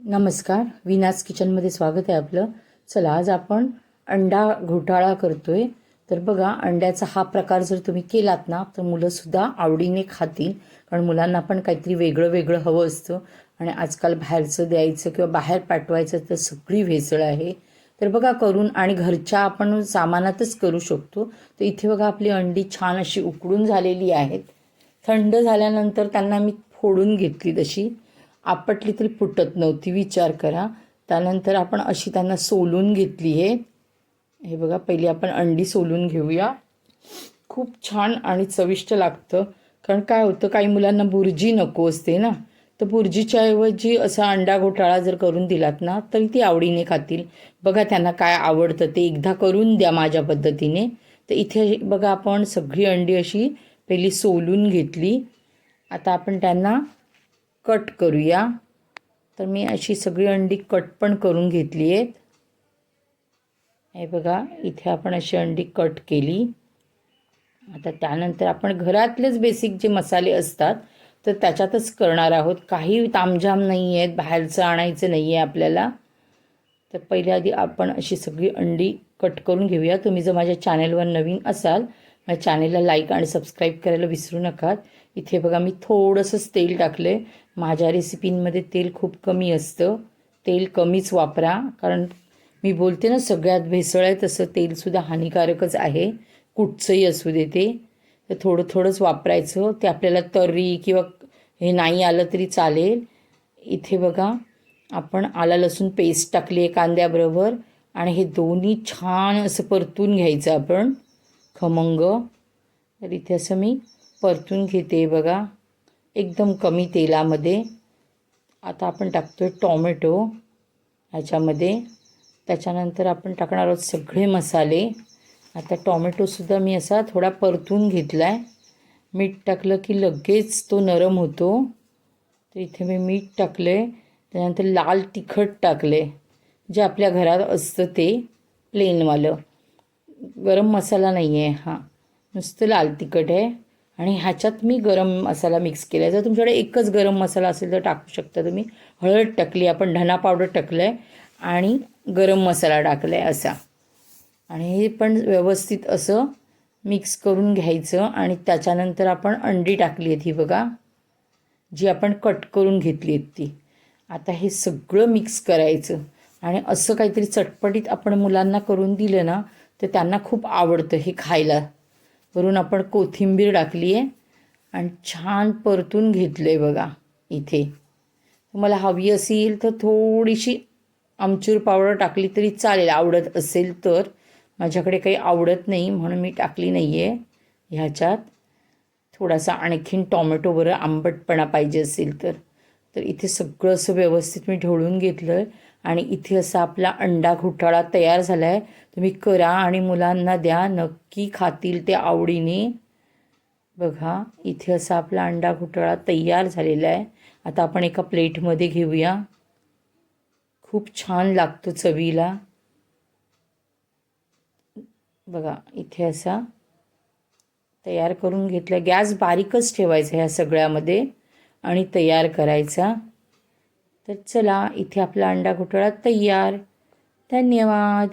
नमस्कार. विनाज किचनमध्ये स्वागत आहे आपलं. चला आज आपण अंडा घोटाळा करतो आहे तर बघा अंड्याचा हा प्रकार जर तुम्ही केलात ना तर मुलंसुद्धा आवडीने खातील. कारण मुलांना पण काहीतरी वेगळं वेगळं हवं असतं. आणि आजकाल बाहेरचं द्यायचं किंवा बाहेर पाठवायचं तर सगळी भेसळ आहे. तर बघा करून आणि घरच्या आपण सामानातच करू शकतो. तर इथे बघा आपली अंडी छान अशी उकडून झालेली आहेत. थंड झाल्यानंतर त्यांना मी फोडून घेतली तशी. आपटली तरी फुटत नव्हती. विचार करा. त्यानंतर आपण अशी त्यांना सोलून घेतली आहे हे बघा पहिली आपण अंडी सोलून घेऊया. खूप छान आणि चविष्ट लागतं. कारण काय होतं काही मुलांना बुर्जी नको असते ना. तर बुर्जीच्या ऐवजी असा अंडा घोटाळा जर करून दिलात ना तरी ती आवडीने खातील. बघा त्यांना काय आवडतं ते एकदा करून द्या माझ्या पद्धतीने. तर इथे बघा आपण सगळी अंडी अशी पहिली सोलून घेतली. आता आपण त्यांना कट करूया. तर मी अशी सगळी अंडी कट पण करून घेतली आहेत. हे बघा इथे आपण अशी अंडी कट केली. आता त्यानंतर आपण घरातलेच बेसिक जे मसाले असतात तर त्याच्यातच करणार आहोत. काही तामझाम नाही आहेत बाहेरचं आणायचं नाही आहे आपल्याला. तर पहिल्या आधी आपण अशी सगळी अंडी कट करून घेऊया. तुम्ही जर माझ्या चॅनेलवर नवीन असाल माझ्या चॅनेलला लाईक आणि सबस्क्राईब करायला विसरू नका इथे बघा मी थोडंसंच तेल टाकलं आहे माझ्या रेसिपींमध्ये तेल खूप कमी असतं. तेल कमीच वापरा कारण मी बोलते ना सगळ्यात भेसळ आहे तसं तेलसुद्धा हानिकारकच आहे. कुठचंही असू दे ते. तर थोडं थोडंच वापरायचं. ते आपल्याला तर्री किंवा हे नाही आलं तरी चालेल. इथे बघा आपण आला लसूण पेस्ट टाकली आहे कांद्याबरोबर. आणि हे दोन्ही छान असं परतून घ्यायचं आपण. खमंग. तर इथे असं मी परतून घेते बघा. एकदम कमी तेलामध्ये. आता आपण टाकतो आहे टॉमॅटो ह्याच्यामध्ये. त्याच्यानंतर आपण टाकणार आहोत सगळे मसाले. आता टॉमॅटोसुद्धा मी असा थोडा परतून घेतला आहे मीठ टाकलं की लगेच तो नरम होतो. तर इथे मी मीठ टाकलं आहे त्यानंतर लाल तिखट टाकले जे आपल्या घरात असतं ते प्लेनवालं गरम मसाला नाही आहे हां. नुसतं लाल तिखट आहे. आणि ह्याच्यात मी गरम मसाला मिक्स केला आहे जर तुमच्याकडे एकच गरम मसाला असेल तर टाकू शकता तुम्ही. हळद टाकली आपण धना पावडर टाकलं आहे आणि गरम मसाला टाकला आहे असा. आणि हे पण व्यवस्थित असं मिक्स करून घ्यायचं आणि त्याच्यानंतर आपण अंडी टाकली आहेत ही बघा. जी आपण कट करून घेतली आहेत ती. आता हे सगळं मिक्स करायचं. आणि असं काहीतरी चटपटीत आपण मुलांना करून दिलं ना तर त्यांना खूप आवडतं हे खायला. वरून आपण कोथिंबीर टाकली आहे आणि छान परतून घेतलं आहे बघा इथे. तुम्हाला हवी असेल तर थोडीशी आमचूर पावडर टाकली तरी चालेल. आवडत असेल तर. माझ्याकडे काही आवडत नाही म्हणून मी टाकली नाही आहे ह्याच्यात. थोडासा आणखीन टॉमॅटो बरं आंबटपणा पाहिजे असेल तर. तर इथे सगळं असं व्यवस्थित मी ढवळून घेतलं आहे आणि इथे असा आपला अंडा घोटाळा तयार झाला आहे तुम्ही करा आणि मुलांना द्या. नक्की खातील ते आवडीने. बघा इथे असा आपला अंडा घोटाळा तयार झालेला आहे. आता आपण एका प्लेटमध्ये घेऊया. खूप छान लागतो चवीला. बघा इथे असा तयार करून घेतला गॅस बारीकच ठेवायचा ह्या सगळ्यामध्ये आणि तयार करायचा. तर चला इथे आपला अंडा घोटाळा तयार. धन्यवाद.